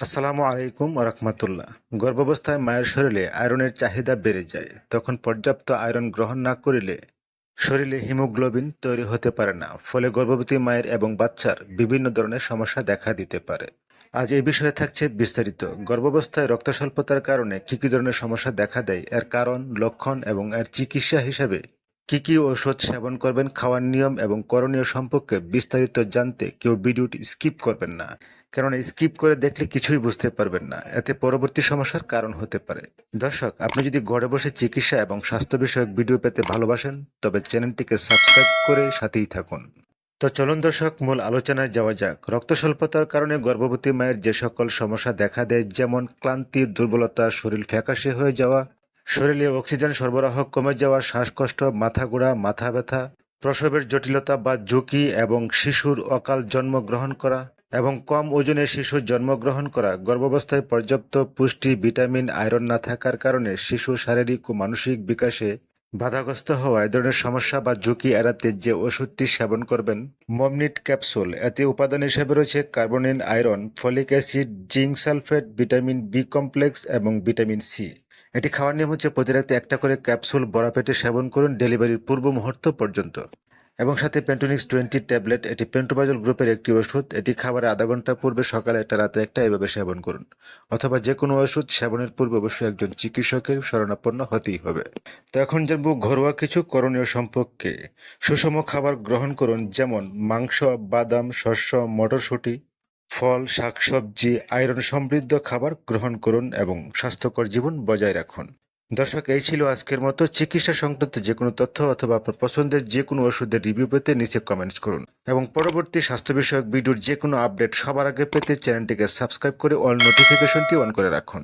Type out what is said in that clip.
আসসালামু আলাইকুম রহমতুল্লাহ। গর্ভাবস্থায় মায়ের শরীরে আয়রনের চাহিদা বেড়ে যায়। তখন পর্যাপ্ত আয়রন গ্রহণ না করিলে শরীরে হিমোগ্লোবিন তৈরি হতে পারে না। ফলে গর্ভবতী মায়ের এবং বাচ্চার বিভিন্ন ধরনের সমস্যা দেখা দিতে পারে। আজ এই বিষয়ে থাকছে বিস্তারিত। গর্ভাবস্থায় রক্ত স্বল্পতার কারণে কী কী ধরনের সমস্যা দেখা দেয়, এর কারণ, লক্ষণ এবং এর চিকিৎসা হিসাবে কি কি ওষুধ সেবন করবেন, খাওয়ার নিয়ম এবং করণীয় সম্পর্কে বিস্তারিত জানতে কেউ ভিডিওটি স্কিপ করবেন না। কেননা স্কিপ করে দেখলে কিছুই বুঝতে পারবেন না। এতে পরবর্তী সমস্যার কারণ হতে পারে। দর্শক, আপনি যদি ঘরে বসে চিকিৎসা এবং স্বাস্থ্য বিষয়ক ভিডিও পেতে ভালোবাসেন, তবে চ্যানেলটিকে সাবস্ক্রাইব করে সাথেই থাকুন। তো চলুন দর্শক, মূল আলোচনায় যাওয়া যাক। রক্ত স্বল্পতার কারণে গর্ভবতী মায়ের যে সকল সমস্যা দেখা দেয়, যেমন ক্লান্তি, দুর্বলতা, শরীর ফ্যাকাশে হয়ে যাওয়া শরীরে অক্সিজেন সরবরাহ কমে যাওয়া শ্বাসকষ্ট, মাথা ঘোরা, মাথা ব্যথা, প্রসবের জটিলতা বা ঝুঁকি এবং শিশুর অকাল জন্মগ্রহণ করা এবং কম ওজনের শিশু জন্মগ্রহণ করা। গর্ভাবস্থায় পর্যাপ্ত পুষ্টি, ভিটামিন, আয়রন না থাকার কারণে শিশু শারীরিক ও মানসিক বিকাশে বাধাগ্রস্ত হওয়া এ ধরনের সমস্যা বা ঝুঁকি এড়াতে যে ওষুধটি সেবন করবেন। মমনিট ক্যাপসুল, এতে উপাদান হিসেবে রয়েছে carbonyl iron, folic acid, zinc sulphate, vitamin B complex এবং ভিটামিন সি। এটি খাওয়ার নিয়ম হচ্ছে প্রতি রাতে একটা করে ক্যাপসুল, বড়া পেটে সেবন করুন ডেলিভারির পূর্ব মুহূর্ত পর্যন্ত। এবং সাথে পেন্টোনিক্স টোয়েন্টি ট্যাবলেট, এটি পেন্টোবাজল গ্রুপের একটি ওষুধ। এটি খাবারের আধা ঘণ্টা পূর্বে সকালে একটা, রাতে একটা এভাবে সেবন করুন। অথবা যে কোনো ওষুধ সেবনের পূর্বে অবশ্যই একজন চিকিৎসকের শরণাপন্ন হতেই হবে। তো এখন জানব ঘরোয়া কিছু করণীয় সম্পর্কে। সুষম খাবার গ্রহণ করুন, যেমন মাংস, বাদাম, শস্য, মটরশুঁটি ফল, শাকসবজি, আয়রন সমৃদ্ধ খাবার গ্রহণ করুন এবং স্বাস্থ্যকর জীবন বজায় রাখুন। দর্শক, এই ছিল আজকের মতো চিকিৎসা সংক্রান্ত যে কোনো তথ্য অথবা আপনার পছন্দের যে কোনো ওষুধের রিভিউ পেতে নিচে কমেন্টস করুন। এবং পরবর্তী স্বাস্থ্য বিষয়ক ভিডিওর যে কোনো আপডেট সবার আগে পেতে চ্যানেলটিকে সাবস্ক্রাইব করে অল নোটিফিকেশনটি অন করে রাখুন।